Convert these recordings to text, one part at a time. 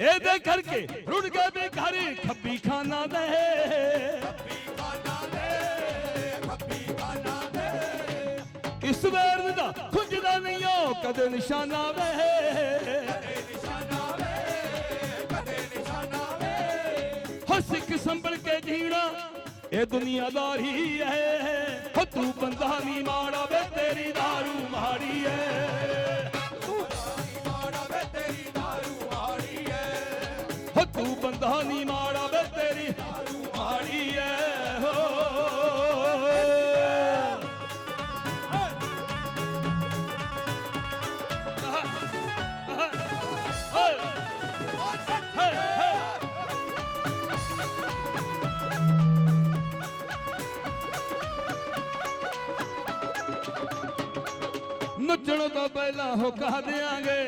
ਇਹਦੇ ਕਰਕੇ ਰੁੜ ਕੇ ਬਿਖਾਰੀ ਖੱਬੀ ਖਾਨਾ ਦੇ। ਇਸ ਵੇਰ ਦਾ ਖੁੰਝਦਾ ਨਹੀਂ ਉਹ ਕਦੇ ਨਿਸ਼ਾਨਾ ਵੇ। ਹੋ ਸਿੱਖ ਸੰਭਲ ਕੇ ਜੀਣਾ, ਇਹ ਦੁਨੀਆਦਾਰੀ ਹੈ ਹੋ। ਤੂੰ ਬੰਦਾ ਨਹੀਂ ਮਾੜਾ ਵੇ, ਤੇਰੀ ਦਾਰੂ ਮਾੜੀ ਹੈ। ਨੱਚਣ ਤੋਂ ਪਹਿਲਾਂ ਹੁਕਾ ਦੇਾਂਗੇ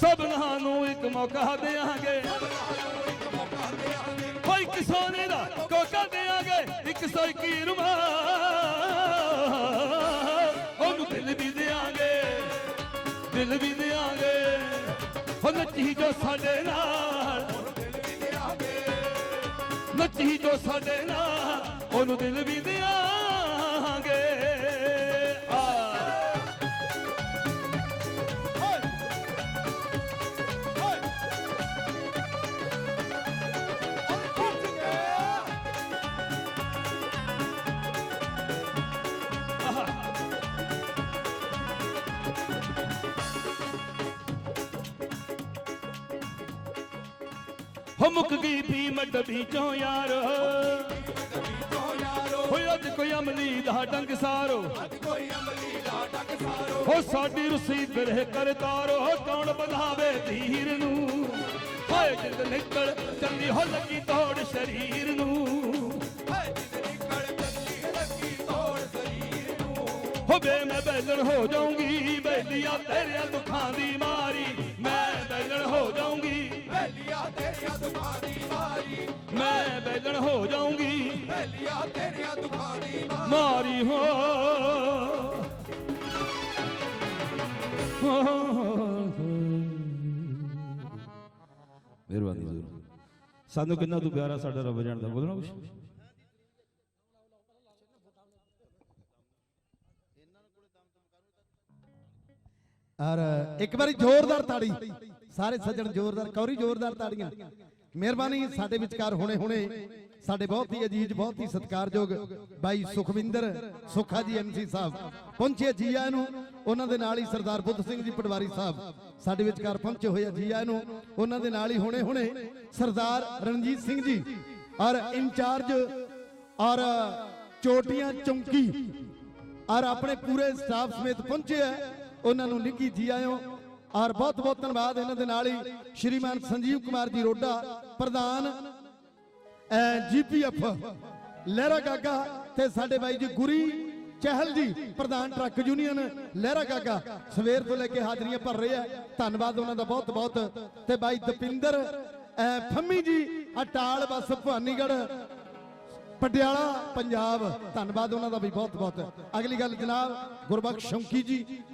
ਸਭਨਾਂ ਨੂੰ ਇੱਕ ਮੌਕਾ ਦੇਾਂਗੇ ਕੋਈ ਕਿਸਾਨੇ ਦਾ ਕੋਕਾ ਦੇਾਂਗੇ ਇੱਕ ਸੌ ਉਹਨੂੰ ਦਿਲ ਵੀ ਦੇਾਂਗੇ ਦਿਲ ਵੀ ਦੇਾਂਗੇ ਉਹ ਨੱਚੀ ਜੋ ਸਾਡੇ ਨਾਲ। ਨੱਚੀ ਜੋ ਸਾਡੇ ਨਾਲ, ਉਹਨੂੰ ਦਿਲ ਵੀ ਦਿਆਂਗੇ। ਹੋ ਮੁੱਕ ਗਈ ਵੀ ਮੱਡਬੀ ਯਾਰ। ਹੋਏ ਅੱਜ ਕੋਈ ਅਮਲੀ ਦਾ ਡੰਗ ਸਾਰੋ। ਹੋ ਸਾਡੀ ਰੁਸੀ ਬਿਰਹ ਕਰ ਤਾਰੋ ਕੌਣ ਬਧਾਵੇ ਧੀਰ ਨੂੰ? ਹਾਏ ਜਿੰਦ ਨਿਕਲ ਚੰਗੀ ਹੋ ਲੱਗੀ ਤੋੜ ਸਰੀਰ ਨੂੰ। ਹੋ ਮੈਂ ਬੈਲਣ ਹੋ ਜਾਊਂਗੀ, ਬੈਲੀਆ ਤੇਰੇ ਦੁੱਖਾਂ ਦੀ ਮਾਰੀ। ਮੈਂ ਮੈਂ ਬੈਲਣ ਹੋ ਜਾਊਂਗੀ। ਮਾਰੀ। ਹੋ। ਮਿਹਰਬਾਨੀ ਜ਼ਰੂਰ। ਸਾਨੂੰ ਕਿੰਨਾ ਤੂੰ ਪਿਆਰਾ ਸਾਡਾ ਰੱਬ ਜਾਣਦਾ ਬੋਲਣਾ ਕੁਛ? ਔਰ ਇੱਕ ਵਾਰੀ ਜ਼ੋਰਦਾਰ ਤਾੜੀ। ਸਾਰੇ ਸੱਜਣ ਜ਼ੋਰਦਾਰ ਕੌਰੀ ਜ਼ੋਰਦਾਰ ਤਾੜੀਆਂ। ਮਿਹਰਬਾਨੀ ਸਾਡੇ ਵਿਚਕਾਰ ਹੁਣੇ ਹੁਣੇ। ਸਾਡੇ ਬਹੁਤ ਹੀ ਅਜੀਜ਼ ਬਹੁਤ ਹੀ ਸਤਿਕਾਰਯੋਗ ਬਾਈ ਸੁਖਵਿੰਦਰ ਸੁਖਾ ਜੀ ਐਮਸੀ ਸਾਹਿਬ। ਪਹੁੰਚੇ ਜੀ ਆਇਆਂ ਨੂੰ। ਉਹਨਾਂ ਦੇ ਨਾਲ ਹੀ ਸਰਦਾਰ ਬੁੱਧ ਸਿੰਘ ਜੀ ਪਟਵਾਰੀ ਸਾਹਿਬ। ਸਾਡੇ ਵਿਚਕਾਰ ਪਹੁੰਚੇ ਹੋਏ ਆ ਜੀ ਆਇਆਂ ਨੂੰ। ਉਹਨਾਂ ਦੇ ਨਾਲ ਹੀ ਹੁਣੇ ਹੁਣੇ ਸਰਦਾਰ ਰਣਜੀਤ ਸਿੰਘ ਜੀ। ਔਰ ਇੰਚਾਰਜ ਔਰ ਚੋਟੀਆਂ ਚੌਂਕੀ। ਔਰ ਆਪਣੇ ਪੂਰੇ ਸਟਾਫ ਸਮੇਤ ਪਹੁੰਚੇ ਆ। ਉਹਨਾਂ ਨੂੰ ਨਿੱਘੀ ਜੀ ਆਇਓ ਔਰ ਬਹੁਤ ਬਹੁਤ ਧੰਨਵਾਦ ਇਹਨਾਂ ਦੇ ਨਾਲ ਹੀ ਸ਼੍ਰੀਮਾਨ ਸੰਜੀਵ ਕੁਮਾਰ ਜੀ ਰੋਡਾ, ਪ੍ਰਧਾਨ ਜੀਪੀਐਫ ਲਹਿਰਾ ਗਾਗਾ ਤੇ ਸਾਡੇ ਬਾਈ ਜੀ ਗੁਰੀ ਚਹਿਲ ਜੀ, ਪ੍ਰਧਾਨ ਟਰੱਕ ਯੂਨੀਅਨ, ਲਹਿਰਾ ਗਾਗਾ। ਸਵੇਰ ਤੋਂ ਲੈ ਕੇ ਹਾਜ਼ਰੀਆਂ ਭਰ ਰਹੇ ਆ। ਧੰਨਵਾਦ ਉਹਨਾਂ ਦਾ ਬਹੁਤ ਬਹੁਤ। ਤੇ ਬਾਈ ਦਪਿੰਦਰ ਫੰਮੀ ਜੀ, ਅਟਾਲ ਬੱਸ, ਭਵਾਨੀਗੜ੍ਹ, ਪਟਿਆਲਾ, ਪੰਜਾਬ। ਧੰਨਵਾਦ ਉਹਨਾਂ ਦਾ ਵੀ ਬਹੁਤ ਬਹੁਤ। ਅਗਲੀ ਗੱਲ ਜਨਾਬ, ਗੁਰਬਖਸ਼ ਸ਼ੌਂਕੀ ਜੀ